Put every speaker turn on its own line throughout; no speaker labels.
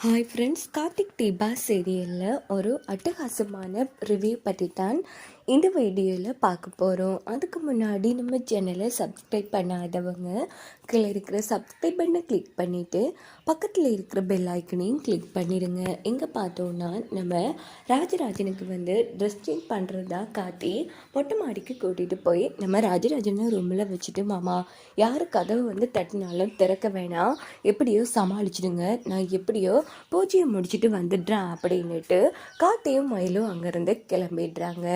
Hi friends Karthik Deepa சீரியலில் ஒரு அட்டகாசமான ரிவ்யூ பற்றி தான் இந்த வீடியோவில் பார்க்க போகிறோம் அதுக்கு முன்னாடி நம்ம சேனலை சப்ஸ்கிரைப் பண்ணாதவங்க கீழே இருக்கிற சப்ஸ்கிரைப் பண்ணை கிளிக் பண்ணிவிட்டு பக்கத்தில் இருக்கிற பெல் ஐக்கனையும் கிளிக் பண்ணிடுங்க. எங்கே பார்த்தோன்னா நம்ம ராஜராஜனுக்கு வந்து ட்ரெஸ் சேஞ்ச் பண்ணுறதா காட்டி மொட்டை மாடிக்கு கூட்டிகிட்டு போய் நம்ம ராஜராஜனை ரூமில் வச்சுட்டு மாமா யார் கதவு வந்து தட்டினாலும் திறக்க வேணாம் எப்படியோ சமாளிச்சிடுங்க. நான் எப்படியோ பூஜையை முடிச்சுட்டு வந்துடுறேன் அப்படின்னுட்டு காத்தையும் மயிலும் அங்கேருந்து கிளம்பிடுறாங்க.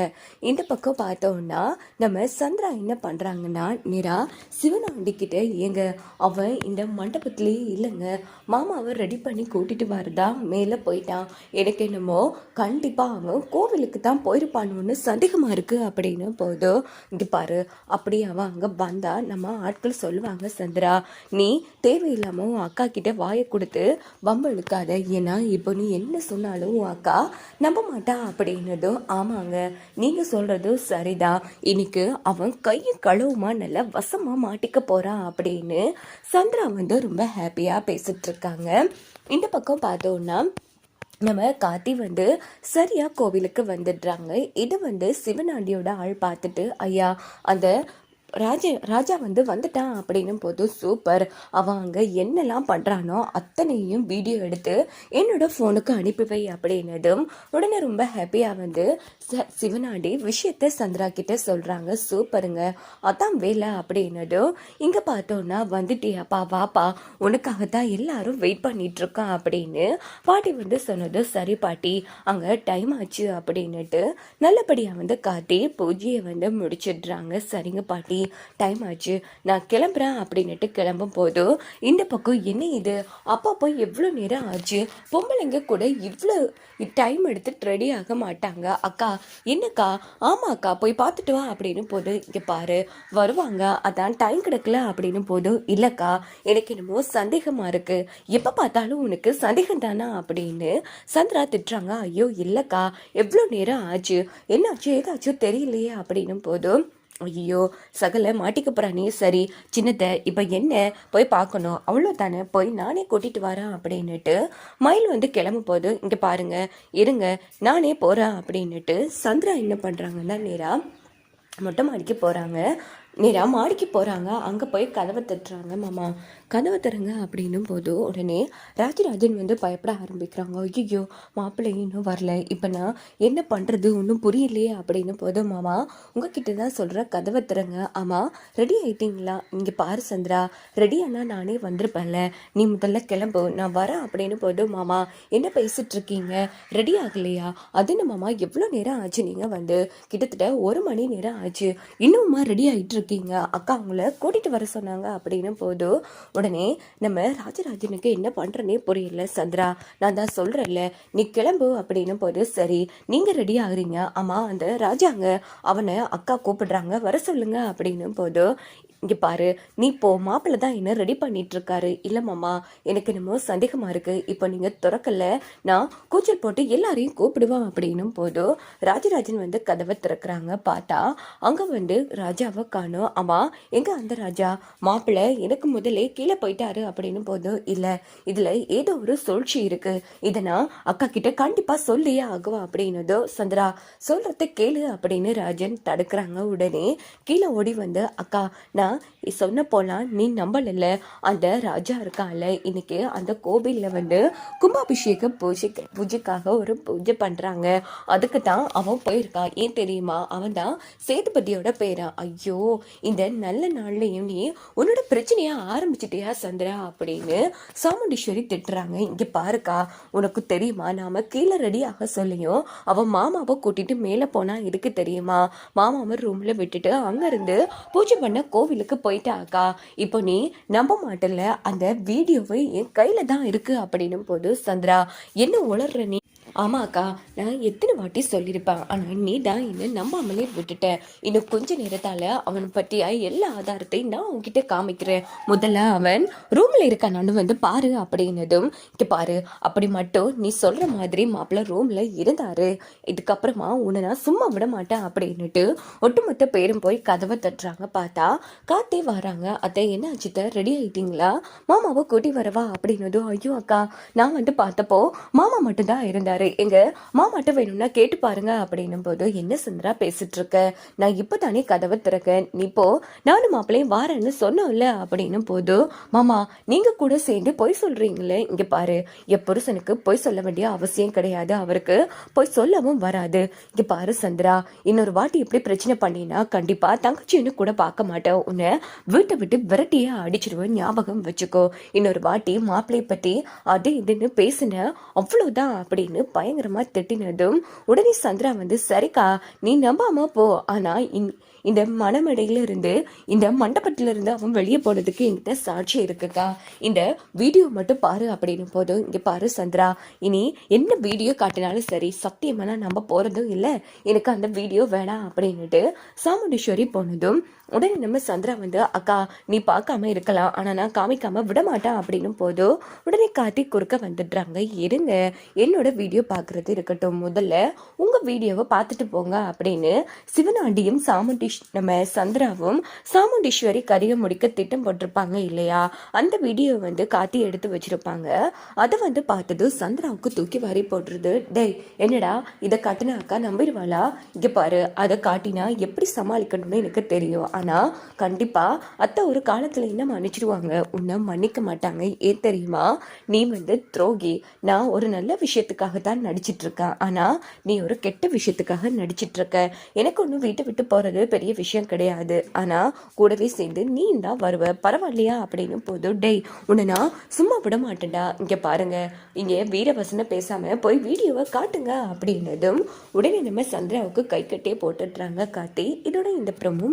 இந்த பக்கம் பார்த்தோம்னா நம்ம சந்திரா என்ன பண்ணுறாங்கன்னா நிரா சிவனாண்டிக்கிட்ட ஏங்க அவன் இந்த மண்டபத்திலேயே இல்லைங்க. மாமாவை ரெடி பண்ணி கூட்டிட்டு வரதா மேலே போயிட்டான் எனக்கு என்னமோ கண்டிப்பாக அவன் கோவிலுக்கு தான் போயிருப்பானுன்னு சந்தேகமாக இருக்குது அப்படின்னு போதும். இங்கே பாரு அப்படி அவன் அங்கே வந்தா நம்ம ஆட்கள் சொல்லுவாங்க சந்திரா நீ தேவையில்லாமல் உன் அக்கா கிட்ட வாயை கொடுத்து வம்பழுக்காத ஏன்னா இப்போ நீ என்ன சொன்னாலும் உன் அக்கா நம்ப மாட்டா அப்படின்னதும் ஆமாங்க நீங்கள் சொல்கிறதும் சரிதான் இன்னைக்கு அவன் கையை கழுவுமா நல்லா வசமாக மாட்டிக்க போகிறான் அப்படின்னு சந்திரா வந்து ரொம்ப ஹாப்பியாக பேசிட்டு இருக்காங்க. இந்த பக்கம் பார்த்தோன்னா நம்ம கார்த்தி வந்து சரியாக கோவிலுக்கு வந்துடுறாங்க. இது வந்து சிவனாண்டியோட ஆள் பார்த்துட்டு ஐயா அந்த ராஜா ராஜா வந்து வந்துட்டான் அப்படின்னும் போது சூப்பர் அவன் அங்கே என்னெல்லாம் பண்ணுறானோ அத்தனையும் வீடியோ எடுத்து என்னோட ஃபோனுக்கு அனுப்பி வை அப்படின்னதும் உடனே ரொம்ப ஹாப்பியாக வந்து ச சிவனாண்டி விஷயத்த சந்திரா கிட்ட சொல்கிறாங்க சூப்பருங்க அதான் வேலை அப்படின்னதும் இங்கே பார்த்தோன்னா வந்துட்டியாப்பா வாப்பா உனக்காக தான் எல்லாரும் வெயிட் பண்ணிகிட்ருக்கான் அப்படின்னு பாட்டி வந்து சொன்னது சரி பாட்டி. அங்கே டைம் ஆச்சு அப்படின்னுட்டு நல்லபடியாக வந்து காட்டி பூஜையை வந்து முடிச்சிடுறாங்க. சரிங்க பாட்டி. டைம் ஆச்சு. நான் கிளம்புறேன் அப்படின்னுட்டு கிளம்பும் போது இந்த பக்கம் என்ன இது? அப்பா போய் எவ்வளோ நேரம் ஆச்சு? பொம்பளைங்க கூட இவ்வளோ டைம் எடுத்து ரெடி ஆக மாட்டாங்க. அக்கா என்னக்கா? ஆமாம் அக்கா போய் பார்த்துட்டு வா அப்படின்னு போது இங்கே பாரு வருவாங்க. அதான் டைம் கிடைக்கல அப்படின்னு போது இல்லைக்கா எனக்கு என்னமோ சந்தேகமாக இருக்கு. எப்போ பார்த்தாலும் உனக்கு சந்தேகம் தானா அப்படின்னு சந்திரா திட்டுறாங்க. ஐயோ இல்லைக்கா எவ்வளோ நேரம் ஆச்சு? என்னாச்சு? ஏதாச்சும் தெரியலையே அப்படின்னும் போதும் ஐயோ சகல மாட்டிக்க போகிறானே சரி சின்னத்தை இப்போ என்ன போய் பார்க்கணும்? அவ்வளோ தானே போய் நானே கூட்டிகிட்டு வரேன் அப்படின்னுட்டு மயில் வந்து கிளம்ப போது இங்கே பாருங்க இருங்க நானே போகிறேன் அப்படின்னுட்டு சந்திரா என்ன பண்ணுறாங்கன்னா நேரா மொட்டை மாடிக்கு போகிறாங்க நேராக மாடிக்கு போகிறாங்க அங்கே போய் கதவை தட்டுறாங்க மாமா கதவை தருங்க அப்படின்னும் போது உடனே ராஜராஜன் வந்து பயப்பட ஆரம்பிக்கிறாங்க. ஐயோ மாப்பிள்ளை இன்னும் வரல. இப்போ நான் என்ன பண்ணுறது ஒன்றும் புரியலையே அப்படின்னு போது மாமா உங்ககிட்ட தான் சொல்கிறேன் கதவை தருங்க ஆமாம் ரெடி ஆயிட்டீங்களா? இங்கே பாரு சந்திரா. ரெடி ஆனால் நானே வந்திருப்பேன்ல. நீ முதல்ல கிளம்பு. நான் வரேன் அப்படின்னு போது மாமா என்ன பேசிகிட்ருக்கீங்க இருக்கீங்க ரெடி ஆகலையா அதுன்னு மாமா? எவ்வளோ நேரம் ஆச்சு நீங்கள் வந்து? கிட்டத்தட்ட ஒரு மணி நேரம் ஆச்சு. இன்னும்மா ரெடி ஆகிட்டு இருக்கீங்க? அக்கா அவங்கள கூட்டிட்டு வர சொன்னாங்க அப்படின்னு போது உடனே நம்ம ராஜராஜனுக்கு என்ன பண்றனே புரியல சந்திரா. நான் தான் சொல்றேன்ல நீ கிளம்பு அப்படின்னு போது சரி நீங்கள் ரெடி ஆகுறீங்க. ஆமாம் அந்த ராஜாங்க. அவனை அக்கா கூப்பிடுறாங்க. வர சொல்லுங்க அப்படின்னு போது இங்கே பாரு நீ இப்போ மாப்பிள்ளை தான் என்ன ரெடி பண்ணிட்டு இருக்காரு இல்லை மாமா எனக்கு என்னமோ சந்தேகமா இருக்கு. இப்போ நீங்க திறக்கல நான் கூச்சல் போட்டு எல்லாரையும் கூப்பிடுவோம் அப்படின்னும் போதும் ராஜராஜன் வந்து கதவை திறக்கிறாங்க. பார்த்தா அங்க வந்து ராஜாவை காணோம். ஆமா எங்க அந்த ராஜா? மாப்பிள்ளை எனக்கு முதலே கீழே போயிட்டாரு அப்படின்னு போதும் இல்லை இதுல ஏதோ ஒரு சூழ்ச்சி இருக்கு. இதை நான் அக்கா கிட்ட கண்டிப்பா சொல்லியே ஆகுவா அப்படின்னதோ சந்திரா சொல்றத கேளு அப்படின்னு ராஜன் தடுக்கிறாங்க. உடனே கீழே ஓடி வந்து அக்கா நான் சொன்ன போலாம் நீ நம்பல அந்த ராஜா இருக்கால இன்னைக்கு அந்த கோவிலில் வந்து கும்பாபிஷேக பூஜை பூஜைக்காக ஒரு பூஜை பண்றாங்க. அதுக்கு தான் அவன் போயிருக்கான். ஏன் தெரியுமா? அவன் தான் சேதுபதியோட பேரா. ஐயோ இந்த நல்ல நாள்லயும் நீ உன்னோட பிரச்சனையை ஆரம்பிச்சிட்டியா சந்திரா அப்படின்னு சாமுண்டீஸ்வரி திட்டுறாங்க. இங்க பாருக்கா உனக்கு தெரியுமா? நாம கீழே ரெடியாக சொல்லியும் அவன் மாமாவை கூட்டிட்டு மேலே போனா இருக்கு தெரியுமா? மாமாவை ரூம்ல விட்டுட்டு அங்க இருந்து பூஜை பண்ண கோவிலுக்கு போயிட்டாக்கா இப்போ நீ நம்ப மாட்டல அந்த வீடியோவை என் கையில தான் இருக்கு அப்படின்னும் போது சந்திரா என்ன உளர்ற நீ? ஆமாக்கா நான் எத்தனை வாட்டி சொல்லியிருப்பேன். ஆனால் நீ தான் என்ன நம்பாமலே விட்டுட்டேன் இன்னும் கொஞ்ச நேரத்தால் அவனை பற்றிய எல்லா ஆதாரத்தையும் நான் உன்கிட்ட காமிக்கிறேன். முதல்ல அவன் ரூமில் இருக்கானான்னு வந்து பாரு அப்படின்னதும் இங்கே பாரு அப்படி மட்டும் நீ சொல்கிற மாதிரி மாப்பிள்ள ரூமில் இருந்தார். இதுக்கப்புறமா உன்னை நான் சும்மா விட மாட்டேன் அப்படின்னுட்டு ஒட்டுமொத்த பேரும் போய் கதவை தட்டுறாங்க. பார்த்தா காத்தே வராங்க. அத்தை என்ன ஆச்சுத்த ரெடி ஆகிட்டீங்களா மாமாவை கூட்டி வரவா அப்படின்னதும் ஐயோ அக்கா நான் வந்து பார்த்தப்போ மாமா மட்டும்தான் இருந்தார். எங்க மாமாட்ட வேணும்னா கேட்டு பாருங்க அப்படின்னும் போது என்ன சுந்தரா பேசிட்டு இருக்க நான் இப்போ தானே கதவை திறக்கேன். நீ போ. நானும் மாப்பிள்ளையும் வாரேன்னு சொன்னோம்ல அப்படின்னும் போது மாமா நீங்க கூட சேர்ந்து பொய் சொல்றீங்களே. இங்க பாரு. என் புருஷனுக்கு பொய் சொல்ல வேண்டிய அவசியம் கிடையாது. அவருக்கு பொய் சொல்லவும் வராது. இங்க பாரு சந்திரா. இன்னொரு வாட்டி இப்படி பிரச்சனை பண்ணினா கண்டிப்பா தங்கச்சின்னு கூட பார்க்க மாட்டேன். உன்னை வீட்டை விட்டு விரட்டியே அடிச்சிருவேன். ஞாபகம் வச்சுக்கோ. இன்னொரு வாட்டி மாப்பிள்ளையை பற்றி அது இதுன்னு பேசின அவ்வளோதான் அப்படின்னு பயங்கரமாக திட்டினதும் உடனே சந்திரா வந்து சரிக்கா நீ நம்பாம போ. ஆனால் இந்- இந்த மணமடையிலிருந்து இந்த மண்டபத்திலிருந்து அவன் வெளியே போனதுக்கு என்கிட்ட சாட்சி இருக்குக்கா. இந்த வீடியோ மட்டும் பாரு அப்படின்னு போதும். இங்கே பாரு சந்திரா. இனி என்ன வீடியோ காட்டினாலும் சரி சத்தியமா நம்ப போகிறதும் இல்லை. எனக்கு அந்த வீடியோ வேணாம் அப்படின்னுட்டு சாமுண்டீஸ்வரி போனதும் உடனே நம்ம சந்திரா வந்து அக்கா நீ பார்க்காம இருக்கலாம். ஆனால் நான் காமிக்காமல் விட மாட்டேன் போதும் உடனே கார்த்திக் குறுக்க வந்துடுறாங்க. இருங்க என்னோட வீடியோ பார்க்குறது இருக்கட்டும். முதல்ல உங்க வீடியோவை பார்த்துட்டு போங்க அப்படின்னு சிவனாண்டியும் சாமுண்டீஷ் நம்ம சந்திராவும் சாமுண்டீஸ்வரி கரியை முடிக்க திட்டம் போட்டிருப்பாங்க இல்லையா? அந்த வீடியோ வந்து காத்தி எடுத்து வச்சிருப்பாங்க. அதை வந்து பார்த்ததும் சந்திராவுக்கு தூக்கி வாரி போட்டுருது. டேய் என்னடா இதை காட்டின அக்கா நம்பிடுவாளா? இங்கே பாரு அதை காட்டினா எப்படி சமாளிக்கணும்னு எனக்கு தெரியும். ஆனா கண்டிப்பா அத்தை ஒரு காலத்துல என்ன மன்னிச்சிடுவாங்க உன்னை மன்னிக்க மாட்டாங்க. ஏன் தெரியுமா? நீ வந்து துரோகி. நான் ஒரு நல்ல விஷயத்துக்காக தான் நடிச்சிட்டு இருக்கேன் ஆனா நீ ஒரு கெட்ட விஷயத்துக்காக நடிச்சிட்டு இருக்க எனக்கு ஒன்றும் வீட்டை விட்டு போறது பெரிய விஷயம் கிடையாது. ஆனா கூடவே சேர்ந்து நீ தான் வருவ. பரவாயில்லையா? அப்படின்னு போதும் டேய் உன்னை நான் சும்மா விட மாட்டேன்டா. இங்க பாருங்க. இங்க வீரவசனம் பேசாம போய் வீடியோவை காட்டுங்க அப்படின்னதும் உடனே நம்ம சந்திராவுக்கு கை கட்டியே போட்டுடுறாங்க கார்த்தி. இதோட இந்த ப்ரமோ